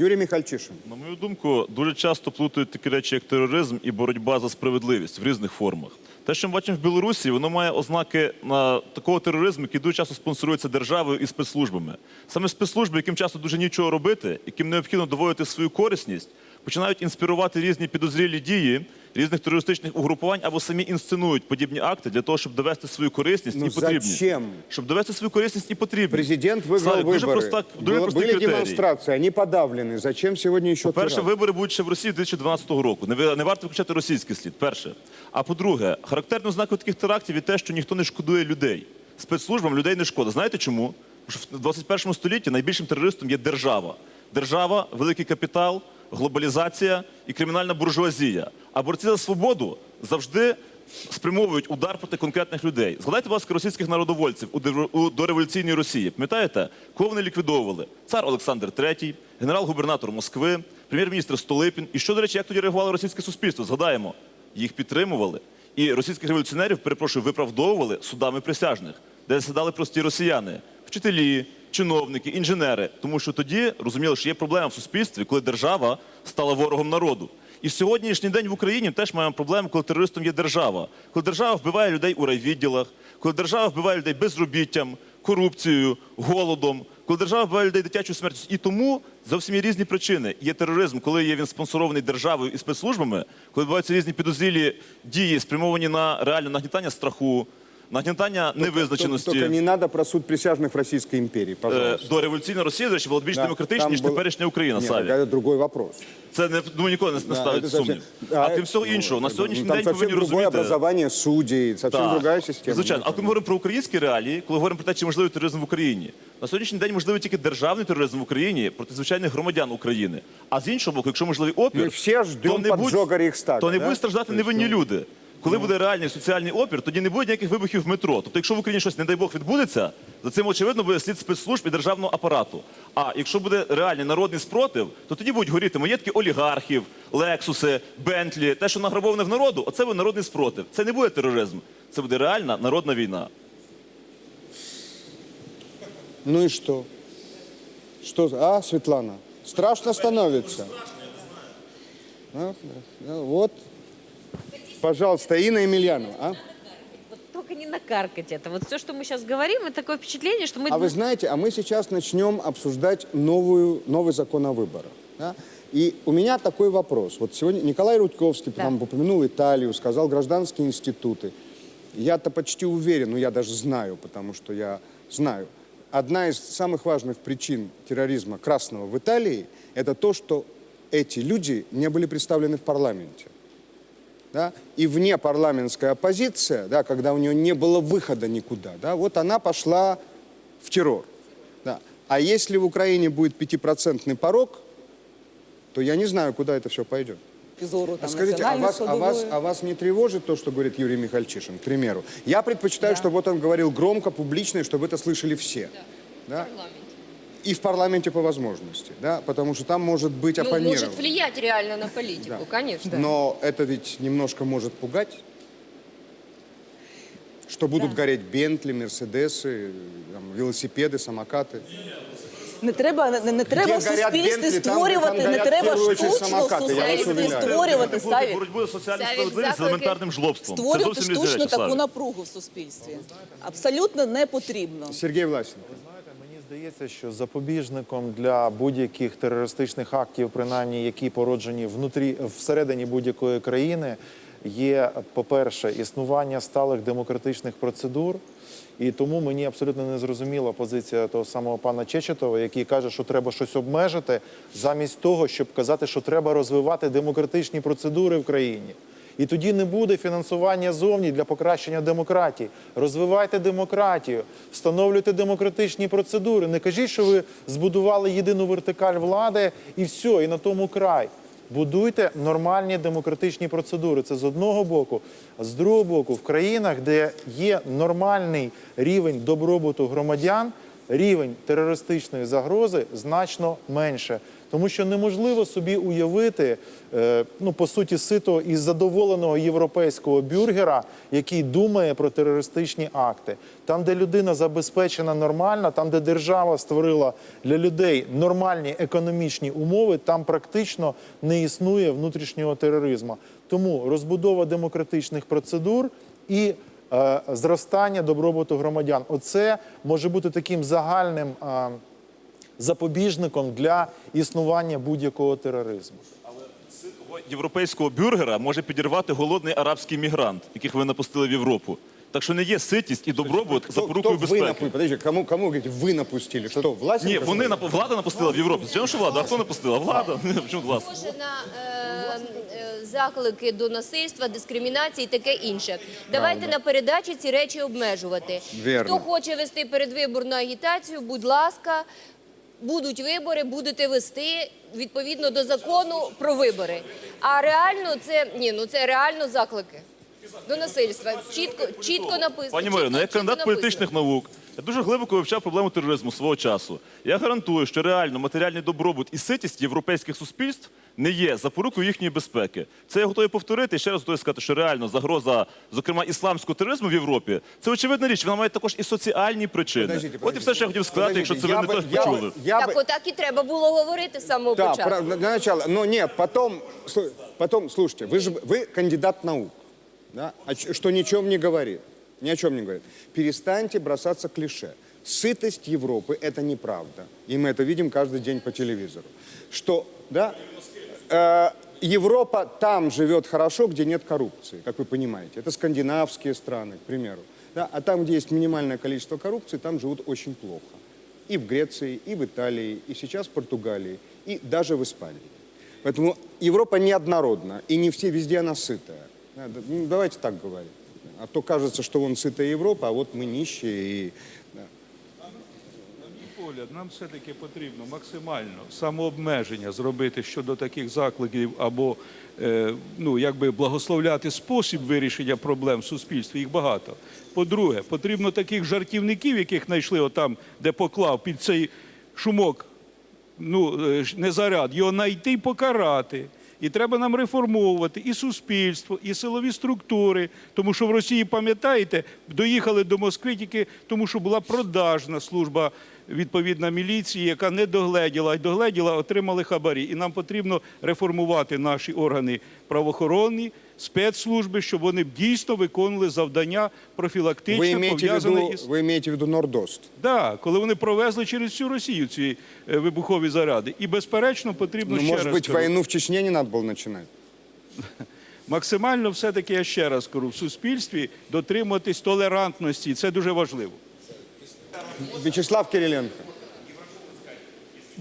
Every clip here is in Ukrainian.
Юрий Міхальчишин. На мою думку, дуже часто плутають такі речі, як тероризм і боротьба за справедливість в різних формах. Те, що ми бачимо в Білорусі, воно має ознаки на такого тероризму, який дуже часто спонсорується державою і спецслужбами. Саме спецслужби, яким часто дуже нічого робити, яким необхідно доводити свою корисність, починають інспірувати різні підозрілі дії різних терористичних угрупувань або самі інсценують подібні акти для того, щоб довести свою корисність Ну, і потрібність. зачем? Щоб довести свою корисність і потрібність. Президент выиграл Славік, дуже выборы. проста, дуже Было- простий были критерій. демонстрации, они подавлены. Зачем сегодня еще Перше, теракт? вибори будуть ще в Росії 2012 року. Не, ви- не варто виключати російський слід. Перше. А по-друге, характерною ознакою таких терактів є те, що ніхто не шкодує людей. Спецслужбам людей не шкода. Знаєте чому? Тому що в 21 столітті найбільшим терористом є держава. Держава, великий капітал, глобалізація і кримінальна буржуазія. А борці за свободу завжди спрямовують удар проти конкретних людей. Згадайте, будь ласка, російських народовольців у дореволюційній Росії. Пам'ятаєте, кого вони ліквідовували? Цар Олександр III, генерал-губернатор Москви, прем'єр-міністр Столипін. І що, до речі, як тоді реагувало російське суспільство? Згадаємо, їх підтримували. І російських революціонерів, перепрошую, виправдовували судами присяжних, де засідали прості росіяни, вчителі, чиновники, інженери. Тому що тоді розуміли, що є проблема в суспільстві, коли держава стала ворогом народу. І сьогоднішній день в Україні теж маємо проблему, коли терористом є держава. Коли держава вбиває людей у райвідділах, коли держава вбиває людей безробіттям, корупцією, голодом, коли держава вбиває людей дитячою смертю. І тому зовсім є різні причини. Є тероризм, коли є він спонсорований державою і спецслужбами, коли відбуваються різні підозрілі дії, спрямовані на реальне нагнітання страху, нагнітання невизначеності. Только не надо про суд присяжных в Российской империи, Е, пожалуйста. До революційна Росія, до речі, була більш Да, демократична, там ніж был- теперішня Україна. Нет, Саві. это другой вопрос. Це не думаю, ніколи не, не Да, ставить это совсем- сумнів. Да, А это- крім всього ну, іншого, на там сьогоднішній совсем день повинні другое розуміти. образование судей, совсем Так, другая система. Звичайно, а Ну, коли ми говоримо про українські реалії, коли говоримо про те, чи можливий тероризм в Україні, на сьогоднішній день можливий тільки державний тероризм в Україні проти звичайних громадян України. А з іншого боку, якщо можливий опір, Ми всі ждем то не будь- поджога Рейхстага, то не да? будуть страждати невинні люди. Коли буде реальний соціальний опір, тоді не буде ніяких вибухів в метро. Тобто, якщо в Україні щось, не дай Бог, відбудеться, за цим очевидно буде слід спецслужб і державного апарату. А якщо буде реальний народний спротив, то тоді будуть горіти маєтки олігархів, лексуси, бентлі, те, що награбоване в народу, оце буде народний спротив. Це не буде тероризм, це буде реальна народна війна. Ну и что? Что? за- А, Светлана, страшно становится. А, ну Вот, пожалуйста, Инна Емельянова. А? Вот только не накаркать это. Вот все, что мы сейчас говорим, это такое впечатление, что мы... А вы знаете, а мы сейчас начнем обсуждать новую, новый закон о выборах. да? И у меня такой вопрос. Вот сегодня Николай Рудковский Да. упомянул Италию, сказал гражданские институты. Я-то почти уверен, ну я даже знаю, потому что я знаю. Одна из самых важных причин терроризма красного в Италии – это то, что эти люди не были представлены в парламенте Да? И вне парламентская оппозиция, да, когда у нее не было выхода никуда, да, вот она пошла в террор. Да. А если в Украине будет пятипроцентный порог, то я не знаю, куда это все пойдет. зору А там, скажите, а національної вас, а, вас, складової. а вас не тревожит то, что говорит Юрий Михальчишин, к примеру? Я предпочитаю, чтобы вот он говорил громко, публично, и чтобы это слышали все. Да? И в парламенте по возможности, да, потому что там может быть Ну, оппонирование. может влиять реально на политику, конечно. Но это ведь немножко может пугать. Что будут гореть Бентли, Мерседесы, там, велосипеды, самокаты. Не треба, не, не треба в горять суспільстві Бентлі, там, створювати, там не горять в треба першу очередь штучно в самокати, я вас суспільстві уверяю. створювати, Буде Савік. боротьбу за соціальну Савік, справедливість з заклики. елементарним жлобством. Це Створювати зовсім різні штучно речі, таку Славік. напругу в суспільстві. Абсолютно не потрібно. Сергей Власенко. Здається, що запобіжником для будь-яких терористичних актів, принаймні які породжені внутрі всередині будь-якої країни, є, по-перше, існування сталих демократичних процедур. І тому мені абсолютно не зрозуміла позиція того самого пана Чечетова, який каже, що треба щось обмежити, замість того, щоб казати, що треба розвивати демократичні процедури в країні. І тоді не буде фінансування зовні для покращення демократії. Розвивайте демократію, встановлюйте демократичні процедури. Не кажіть, що ви збудували єдину вертикаль влади і все, і на тому край. Будуйте нормальні демократичні процедури. Це з одного боку. А з другого боку, в країнах, де є нормальний рівень добробуту громадян, рівень терористичної загрози значно менше. Тому що неможливо собі уявити, е, ну по суті, сито із задоволеного європейського бюргера, який думає про терористичні акти. Там, де людина забезпечена нормально, там, де держава створила для людей нормальні економічні умови, там практично не існує внутрішнього тероризму. Тому розбудова демократичних процедур і е, зростання добробуту громадян. Оце може бути таким загальним. Запобіжником для існування будь-якого тероризму. Того Європейського бюргера може підірвати голодний арабський мігрант, яких ви напустили в Європу. Так що не є ситість і добробут кто вы безпеки. Подожди, кому, кому говорите, вы напустили? Что, власть? Ні, вони нап- влада напустила в Європу. Звичайно, що влада, а хто напустила? Влада. Чому влада? Схоже на е, е, заклики до насильства, дискримінації і таке інше. Давайте на передачі ці речі обмежувати. Хто хоче вести передвиборну агітацію, будь ласка, будуть вибори, будете вести відповідно до закону про вибори. А реально це ні, ну це реально заклики до насильства. Чітко, чітко написано. Пані чітко- Марино, як кандидат написано. політичних наук, я дуже глибоко вивчав проблему тероризму свого часу. Я гарантую, що реально матеріальний добробут і ситість європейських суспільств не є запорукою їхньої безпеки. Це я готовий повторити і ще раз готовий сказати, що реально загроза, зокрема ісламського тероризму в Європі, це очевидна річ. Вона має також і соціальні причини. Подождите, От і все, що я хотів сказати, якщо це ви я не бы- теж я бы- почули. я Так бы- отак і треба було говорити з самого Да, початку. про- для начала. Но нет, потом, слу- потом, слушайте, вы же вы кандидат наук, да? о ч- что ни о чем не говорит, ни о чем не говорит. Перестаньте бросаться клише. Сытость Европы – это неправда. И мы это видим каждый день по телевизору. Что, да, Э, Европа там живет хорошо, где нет коррупции, как вы понимаете. Это скандинавские страны, к примеру. Да? А там, где есть минимальное количество коррупции, там живут очень плохо. И в Греции, и в Италии, и сейчас в Португалии, и даже в Испании. Поэтому Европа неоднородна, и не все везде она сытая. Ну, давайте так говорить. А то кажется, что вон сытая Европа, а вот мы нищие. И. погляд, нам все-таки потрібно максимально самообмеження зробити щодо таких закликів або е, ну, якби благословляти спосіб вирішення проблем в суспільстві. Їх багато. По-друге, потрібно таких жартівників, яких знайшли отам, де поклав під цей шумок ну, е, не заряд, його знайти і покарати. І треба нам реформовувати і суспільство, і силові структури. Тому що в Росії, пам'ятаєте, доїхали до Москви тільки тому, що була продажна служба відповідна міліції, яка не догледіла, і догледіла, отримали хабарі. І нам потрібно реформувати наші органи правоохоронні, спецслужби, щоб вони дійсно виконували завдання Вы, профілактичне, имеете в пов'язане виду, із вы имеете в виду Нордост? Да, коли вони провезли через всю Росію ці е, вибухові заряди. І безперечно потрібно Ну, ще может раз быть, кажу, войну в Чечне не надо было начинать? максимально все-таки я ще раз кажу, в суспільстві дотримуватись толерантності. Це дуже важливо. Вячеслав Кириленко.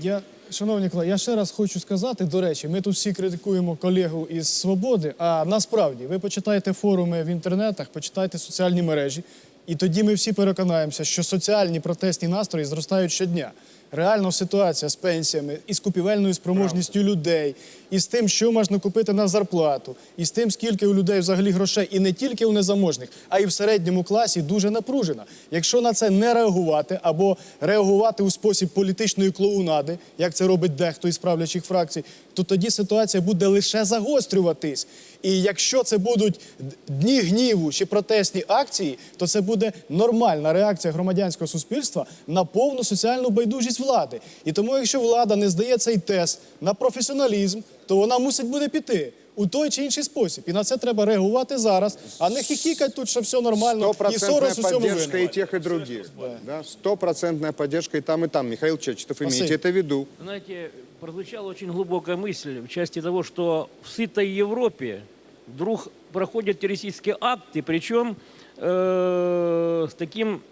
Я, шановні колеги, я ще раз хочу сказати, до речі, ми тут всі критикуємо колегу із свободи. А насправді ви почитайте форуми в інтернетах, почитайте соціальні мережі, і тоді ми всі переконаємося, що соціальні протестні настрої зростають щодня. Реально ситуація з пенсіями і з купівельною спроможністю людей, і з тим, що можна купити на зарплату, і з тим, скільки у людей взагалі грошей, і не тільки у незаможних, а й в середньому класі дуже напружена. Якщо на це не реагувати або реагувати у спосіб політичної клоунади, як це робить дехто із правлячих фракцій, то тоді ситуація буде лише загострюватись. І якщо це будуть дні гніву чи протестні акції, то це буде нормальна реакція громадянського суспільства на повну соціальну байдужість влади. І тому, якщо влада не здає цей тест на професіоналізм, то вона мусить буде піти. У той чи інший спосіб. І на це треба реагувати зараз, а не хихікати тут, що все нормально, і Стопроцентная Сорос у цьому поддержка винен. и тех, и других. Да, стопроцентная поддержка и там, и там. Михаил Чечетов, имейте Спасибо. это в виду. Знаете, прозвучала очень глубокая мысль в части того, что в сытой Европе вдруг проходят террористические акты, причем э, с таким,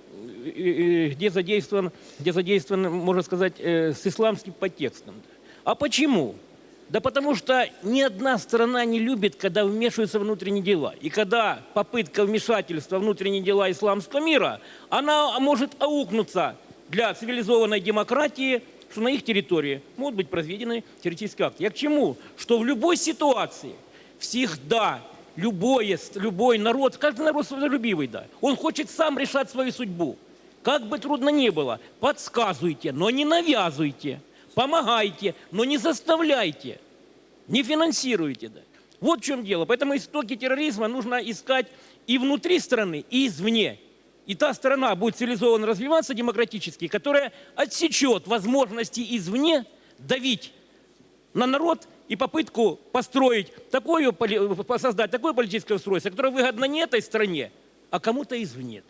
э, э, где задействован, где задействован, можно сказать, э, с исламским подтекстом. А почему? Да потому что ни одна страна не любит, когда вмешиваются внутренние дела. И когда попытка вмешательства в внутренние дела исламского мира, она может аукнуться для цивилизованной демократии, что на их территории могут быть произведены террористические акты. Я к чему? Что в любой ситуации всегда любое, любой народ, каждый народ свободолюбивый, да, он хочет сам решать свою судьбу. как бы трудно ни было, подсказывайте, но не навязывайте, помогайте, но не заставляйте, не финансируйте. Да. Вот в чем дело. Поэтому истоки терроризма нужно искать и внутри страны, и извне. И та страна будет цивилизованно развиваться демократически, которая отсечет возможности извне давить на народ и попытку построить такое, создать такое политическое устройство, которое выгодно не этой стране, а кому-то извне.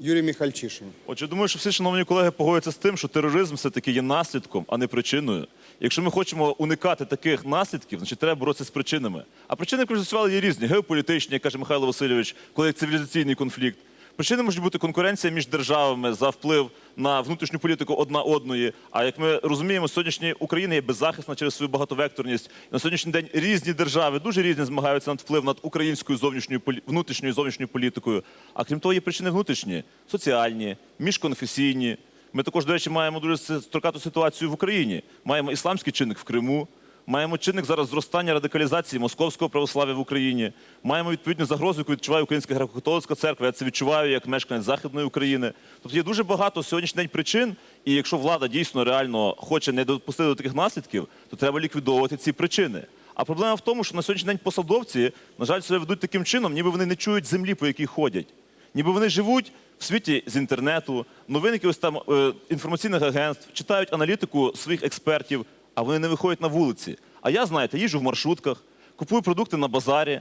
Юрий Міхальчишин. Отже, думаю, що всі шановні колеги погодяться з тим, що тероризм все-таки є наслідком, а не причиною. Якщо ми хочемо уникати таких наслідків, значить треба боротися з причинами. А причини, як з'ясували, є різні: геополітичні, як каже Михайло Васильович, коли цивілізаційний конфлікт. Причини можуть бути конкуренція між державами за вплив на внутрішню політику одна одної. А як ми розуміємо, сьогоднішня Україна є беззахисна через свою багатовекторність. На сьогоднішній день різні держави, дуже різні, змагаються над вплив над українською зовнішньою внутрішньою зовнішньою політикою. А крім того, є причини внутрішні, соціальні, міжконфесійні. Ми також, до речі, маємо дуже строкату ситуацію в Україні. Маємо ісламський чинник в Криму. Маємо чинник зараз зростання радикалізації московського православ'я в Україні. Маємо відповідну загрозу, яку відчуває Українська греко-католицька церква. Я це відчуваю як мешканець Західної України. Тобто є дуже багато сьогоднішній день причин, і якщо влада дійсно реально хоче не допустити до таких наслідків, то треба ліквідовувати ці причини. А проблема в тому, що на сьогоднішній день посадовці, на жаль, себе ведуть таким чином, ніби вони не чують землі, по якій ходять. Ніби вони живуть в світі з інтернету, новин якихось там е, інформаційних агентств, читають аналітику своїх експертів, а вони не виходять на вулиці. А я, знаєте, їжджу в маршрутках, купую продукти на базарі,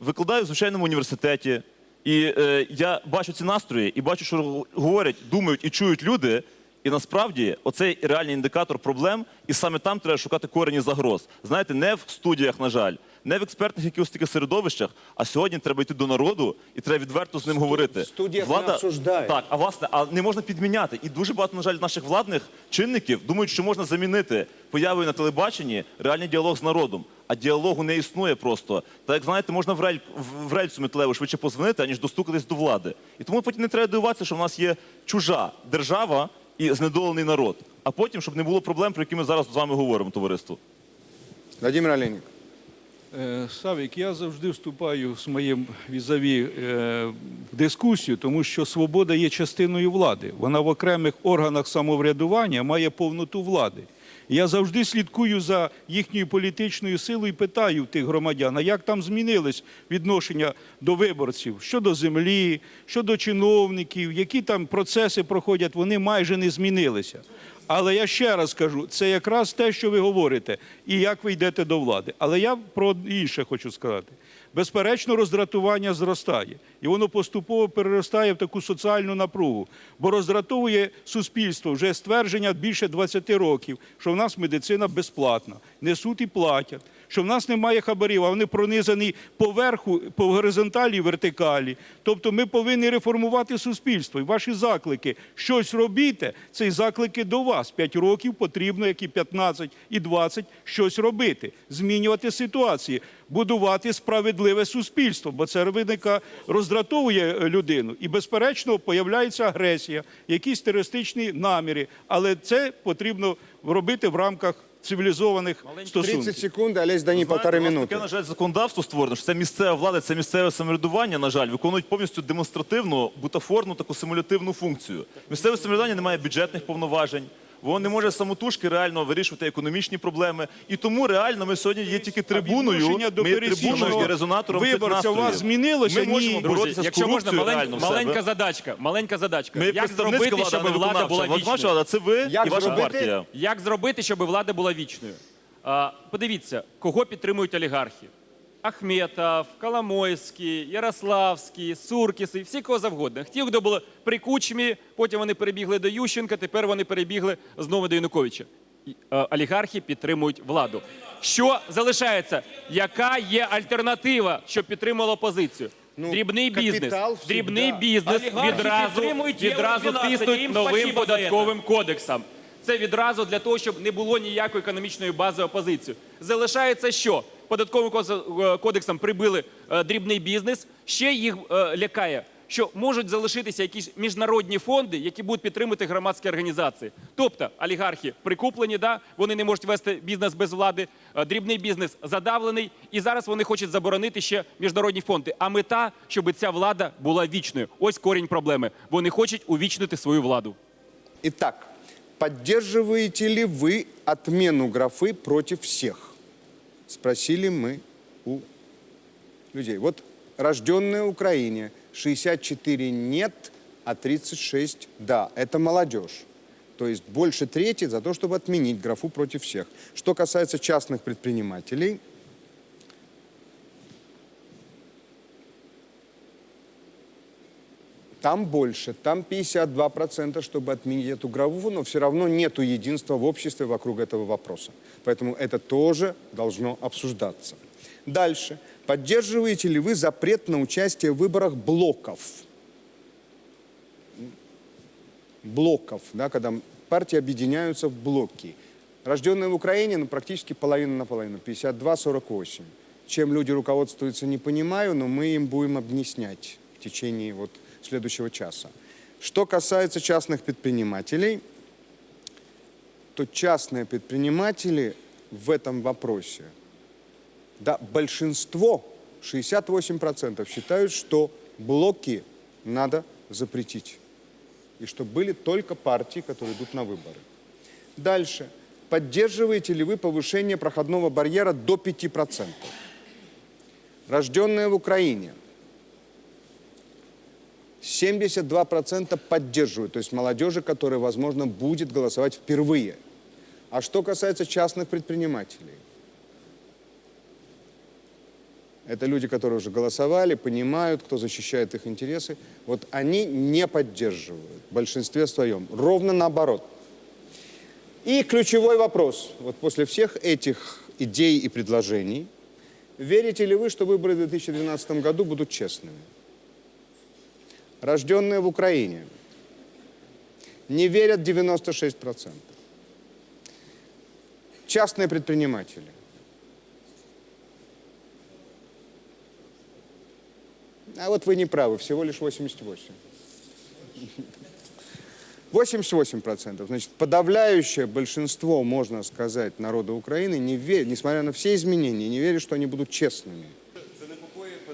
викладаю в звичайному університеті. І е, я бачу ці настрої і бачу, що говорять, думають і чують люди. І насправді оцей реальний індикатор проблем, і саме там треба шукати корені загроз. Знаєте, не в студіях, на жаль, не в експертних якихось таких середовищах, а сьогодні треба йти до народу і треба відверто з ним говорити. в студіях не обсуждають. Так, а власне, а не можна підміняти. І дуже багато, на жаль, наших владних чинників думають, що можна замінити появою на телебаченні реальний діалог з народом. А діалогу не існує просто. Так як знаєте, можна в, рель, в, в рельсу металеву швидше позвонити, аніж достукатись до влади. І тому потім не треба дивуватися, що в нас є чужа держава і знедолений народ. А потім, щоб не було проблем, про які ми зараз з вами говоримо, товариство. Владимир Олейник. Е, Савік, я завжди вступаю з моїм візаві е, в дискусію, тому що свобода є частиною влади. Вона в окремих органах самоврядування має повноту влади. Я завжди слідкую за їхньою політичною силою і питаю тих громадян, а як там змінились відношення до виборців щодо землі, щодо чиновників, які там процеси проходять, вони майже не змінилися. Але я ще раз кажу, це якраз те, що ви говорите, і як ви йдете до влади. Але я про інше хочу сказати. Безперечно, роздратування зростає, і воно поступово переростає в таку соціальну напругу, бо роздратовує суспільство вже ствердження більше 20 років, що в нас медицина безплатна, несуть і платять, що в нас немає хабарів, а вони пронизані поверху, по горизонталі і вертикалі. Тобто ми повинні реформувати суспільство. І ваші заклики щось робіте, це й заклики до вас. П'ять років потрібно, як і 15, і 20, щось робити, змінювати ситуації, будувати справедливе суспільство, бо це виника роздратовує е, людину. І, безперечно, появляється агресія, якісь терористичні наміри. Але це потрібно робити в рамках цивілізованих 30 секунд, полторы у нас минуты. Таке, на жаль, законодавство створено, що це місцева влада, це місцеве самоврядування, на жаль, виконують повністю демонстративну, бутафорну, таку симулятивну функцію. Місцеве самоврядування не має бюджетних повноважень. Воно не може самотужки реально вирішувати економічні проблеми. І тому реально ми сьогодні є тільки трибуною, до ми є трибуною і резонатором виборця у вас змінилося? Ми можемо боротися з корупцією реально маленька задачка. Маленька задачка. Ми як зробити, щоб влада була вічною? це ви і ваша партія. Як зробити, щоб влада була вічною? Подивіться, кого підтримують олігархи. Ахметов, Коломойський, Ярославський, Суркіс і всі кого завгодно. Ті, хто були при Кучмі, потім вони перебігли до Ющенка, тепер вони перебігли знову до Януковича. Е, Олігархи підтримують владу. Що залишається? Яка є альтернатива, щоб підтримала опозицію? Ну, Дрібний бізнес. всегда. Дрібний бізнес Олігархи відразу, відразу тиснуть новим податковим кодексом. Це відразу для того, щоб не було ніякої економічної бази опозиції. Залишається що? Податковим е, кодексом прибили е, дрібний бізнес, ще їх е, лякає що можуть залишитися якісь міжнародні фонди, які будуть підтримувати громадські організації. Тобто олігархи прикуплені, да, вони не можуть вести бізнес без влади, дрібний бізнес задавлений, і зараз вони хочуть заборонити ще міжнародні фонди. А мета, щоб ця влада була вічною. Ось корінь проблеми. Вони хочуть увічнити свою владу. Итак, поддерживаете ли вы отмену графы против всех? Спросили мы у людей. Вот рожденные в Украине 64 нет, а 36 да. Это молодежь. То есть больше трети за то, чтобы отменить графу против всех. Что касается частных предпринимателей, Там больше, там 52%, чтобы отменить эту графу, но все равно нету единства в обществе вокруг этого вопроса. Поэтому это тоже должно обсуждаться. Дальше. Поддерживаете ли вы запрет на участие в выборах блоков? Блоков, да, когда партии объединяются в блоки. Рожденные в Украине, ну, практически половина на половину, 52-48. Чем люди руководствуются, не понимаю, но мы им будем объяснять в течение вот следующего часа. Что касается частных предпринимателей, то частные предприниматели в этом вопросе, да, большинство, 68% считают, что блоки надо запретить. И что были только партии, которые идут на выборы. Дальше. Поддерживаете ли вы повышение проходного барьера до 5%? Рожденные в Украине – 72% поддерживают, то есть молодежи, которая, возможно, будет голосовать впервые. А что касается частных предпринимателей? Это люди, которые уже голосовали, понимают, кто защищает их интересы. Вот они не поддерживают в большинстве своем. Ровно наоборот. И ключевой вопрос. Вот после всех этих идей и предложений, верите ли вы, что выборы в 2012 году будут честными? Рожденные в Украине, не верят 96%. Частные предприниматели. А вот вы не правы, всего лишь 88. 88%. Значит, подавляющее большинство, можно сказать, народа Украины, не верит, несмотря на все изменения, не верит, что они будут честными.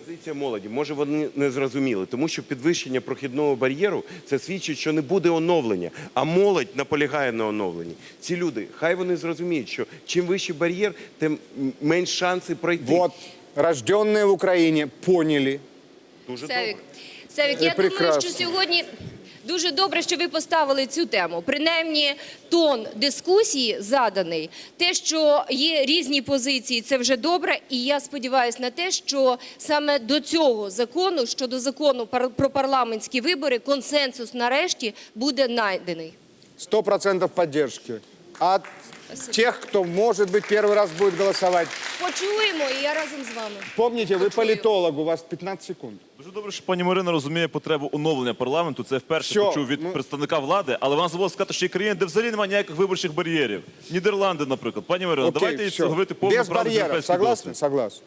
Позиція молоді. Може, вони не зрозуміли, тому що підвищення прохідного бар'єру це свідчить, що не буде оновлення, а молодь наполягає на оновленні. Ці люди, хай вони зрозуміють, що чим вищий бар'єр, тим менш шанси пройти. Вот, рожденные в Украине поняли, Дуже добре. Савік, Е, я думаю, прекрасно. що сьогодні дуже добре, що ви поставили цю тему. Принаймні, тон дискусії заданий. Те, що є різні позиції, це вже добре. І я сподіваюся на те, що саме до цього закону, щодо закону про парламентські вибори, консенсус нарешті буде знайдений. 100% поддержки. От тех, кто, может быть, первый раз будет голосовать. Почуємо, і я разом з вами. Помните, вы политолог, у вас 15 секунд. Дуже добре, що пані Марина розуміє потребу оновлення парламенту. Це я вперше Всьо, почув від ну- представника влади, але вона забула сказати, що є країни, де взагалі немає ніяких виборчих бар'єрів. Нідерланди, наприклад. Пані Марина, Окей, давайте всё. говорити повну Без правду барьеров, європейський согласны? досвід. Согласен.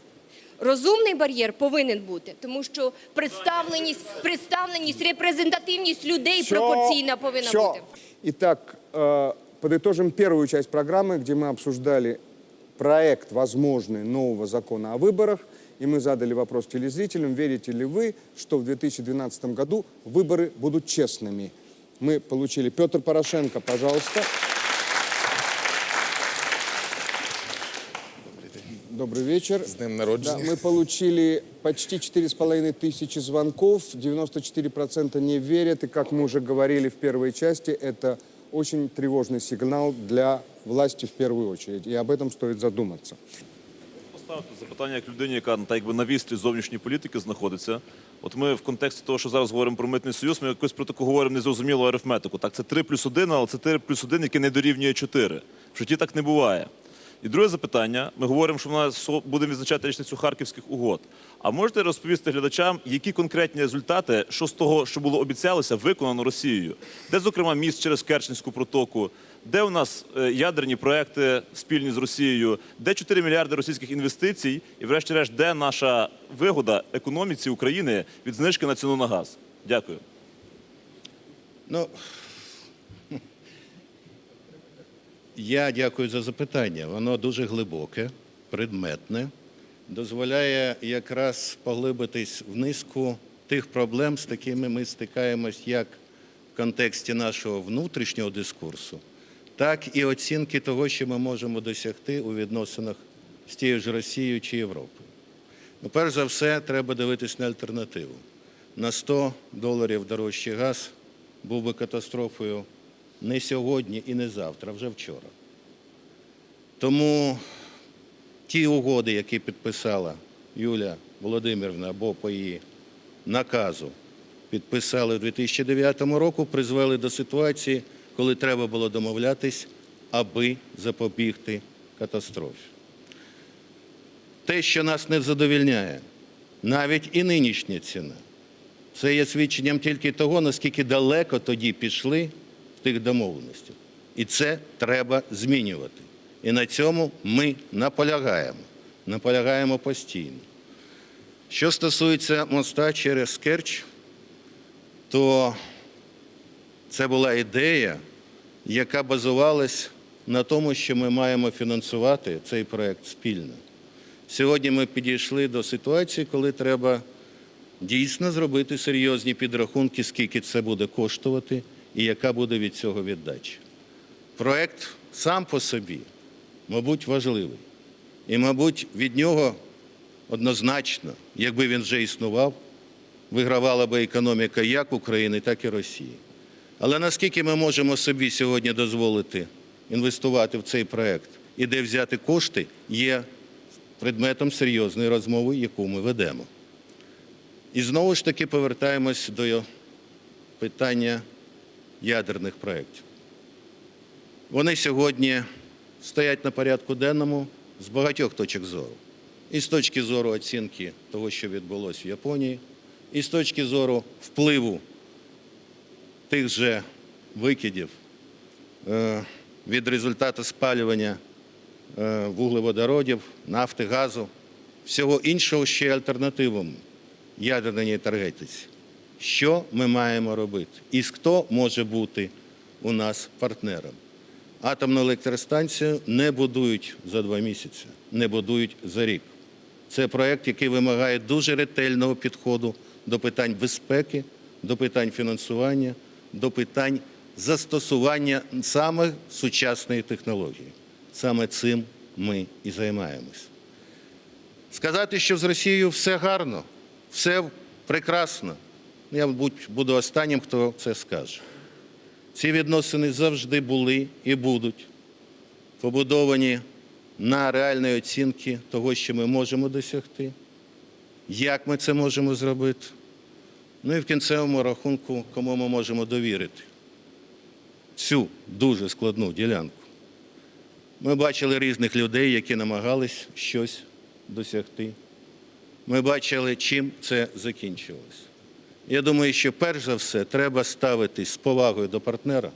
Розумний бар'єр повинен бути, тому що представленість, представленість, репрезентативність людей Всё, пропорційна повинна всё. бути. Итак, э, подытожим первую часть программы, где мы обсуждали проект возможный нового закона о выборах. И мы задали вопрос телезрителям, верите ли вы, что в 2012 году выборы будут честными. Мы получили Петр Порошенко, пожалуйста. Добрый вечер. З днем Да, мы получили почти 4,5 тысячи звонков, 94% не верят, и, как мы уже говорили в первой части, это очень тревожный сигнал для власти в первую очередь, и об этом стоит задуматься. Поставити запитання як людині, яка так якби на вістрі зовнішньої політики знаходиться. От ми в контексті того, що зараз говоримо про митний союз, ми якось про таку говоримо незрозумілу арифметику. Так, це 3 плюс 1, але це 3 плюс 1, який не дорівнює 4. В житті так не буває. І друге запитання: ми говоримо, що в нас будемо відзначати річницю харківських угод. А можете розповісти глядачам, які конкретні результати, що з того, що було обіцялося, виконано Росією? Де, зокрема, міст через Керченську протоку, де у нас е, ядерні проекти спільні з Росією, де 4 мільярди російських інвестицій, і, врешті-решт, де наша вигода економіці України від знижки на ціну на газ? Дякую. Ну, я дякую за запитання. Воно дуже глибоке, предметне, дозволяє якраз поглибитись в низку тих проблем, з якими ми стикаємось як в контексті нашого внутрішнього дискурсу, так і оцінки того, що ми можемо досягти у відносинах з тією ж Росією чи Європою. Ну, перш за все, треба дивитись на альтернативу. На 100 доларів дорожчий газ був би катастрофою не сьогодні і не завтра, вже вчора. Тому ті угоди, які підписала Юля Володимирівна або по її наказу підписали в 2009 року, призвели до ситуації, коли треба було домовлятись, аби запобігти катастрофі. Те, що нас не задовільняє, навіть і нинішня ціна, це є свідченням тільки того, наскільки далеко тоді пішли тих домовленостях. І це треба змінювати. І на цьому ми наполягаємо. Наполягаємо постійно. Що стосується моста через Керч, то це була ідея, яка базувалась на тому, що ми маємо фінансувати цей проект спільно. Сьогодні ми підійшли до ситуації, коли треба дійсно зробити серйозні підрахунки, скільки це буде коштувати і яка буде від цього віддача. Проект сам по собі, мабуть, важливий. І, мабуть, від нього однозначно, якби він вже існував, вигравала би економіка як України, так і Росії. Але наскільки ми можемо собі сьогодні дозволити інвестувати в цей проект і де взяти кошти, є предметом серйозної розмови, яку ми ведемо. І знову ж таки повертаємось до питання ядерних проєктів. Вони сьогодні стоять на порядку денному з багатьох точок зору. І з точки зору оцінки того, що відбулося в Японії, і з точки зору впливу тих же викидів е, від результату спалювання е, вуглеводородів, нафти, газу, всього іншого ще й альтернативами ядерній енергетиці. Що ми маємо робити? І хто може бути у нас партнером? Атомну електростанцію не будують за два місяці, не будують за рік. Це проєкт, який вимагає дуже ретельного підходу до питань безпеки, до питань фінансування, до питань застосування саме сучасної технології. Саме цим ми і займаємось. Сказати, що з Росією все гарно, все прекрасно. Я, мабуть, буду останнім, хто це скаже. Ці відносини завжди були і будуть побудовані на реальній оцінці того, що ми можемо досягти, як ми це можемо зробити. Ну і в кінцевому рахунку, кому ми можемо довірити цю дуже складну ділянку. Ми бачили різних людей, які намагались щось досягти. Ми бачили, чим це закінчилось. Я думаю, що перш за все треба ставитись з повагою до партнера,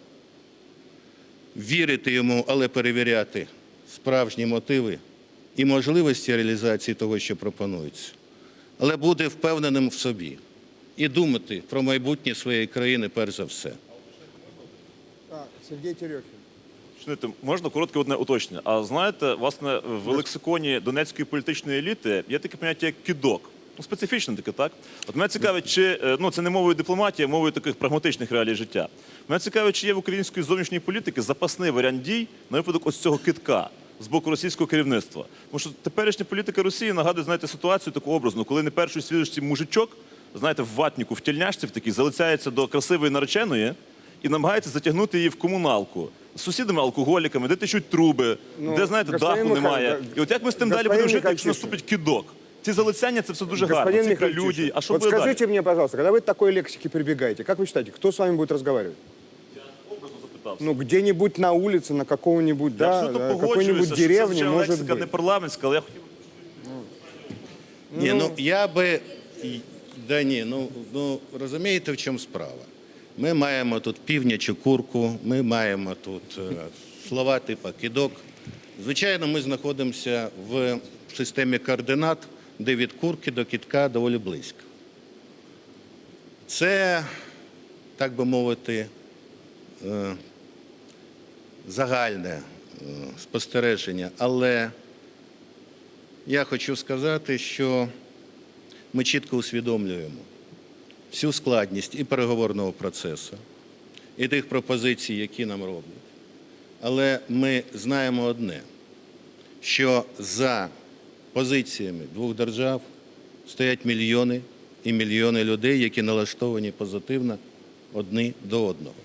вірити йому, але перевіряти справжні мотиви і можливості реалізації того, що пропонується, але бути впевненим в собі і думати про майбутнє своєї країни перш за все. Терехин. Знаєте, можна коротке одне уточнення. А знаєте, власне, в лексиконі донецької політичної еліти є таке поняття як кідок. Ну, специфічне таке, так? От мене цікавить, чи е, ну це не мовою дипломатії, а мовою таких прагматичних реалій життя. Мене цікавить, чи є в української зовнішньої політики запасний варіант дій на випадок ось цього китка з боку російського керівництва. Тому що теперішня політика Росії нагадує, знаєте, ситуацію таку образну, коли не першої свіжості мужичок, знаєте, в ватніку, в тільняшці в такій, залицяється до красивої нареченої і намагається затягнути її в комуналку. З сусідами алкоголіками, де течуть труби, Ну, де, знаєте, даху Михайло, немає. І от як ми з тим далі будемо жити, якщо наступить кидок? Ці залицяння це все дуже гарно. Господин Ці Михайлович, прелюдії. А що вот буде далі? скажите мне, пожалуйста, когда вы к такой лексике прибегаете, как вы считаете, кто с вами будет разговаривать? Ну, где-нибудь на улице, на какого-нибудь, Я да, абсолютно да, погоджуюся, какой-нибудь що це, деревне, звичайно, может лексика быть. не парламентська, але я хотів Ні, ну я би. і- Да ні, ну, ну розумієте, в чому справа? Ми маємо тут півнячу курку, ми маємо тут е, слова типу кидок. Звичайно, ми знаходимося в системі координат, де від курки до кітка доволі близько. Це, так би мовити, е, загальне е, спостереження, але я хочу сказати, що ми чітко усвідомлюємо всю складність і переговорного процесу, і тих пропозицій, які нам роблять. Але ми знаємо одне, що за позиціями двох держав стоять мільйони і мільйони людей, які налаштовані позитивно одні до одного.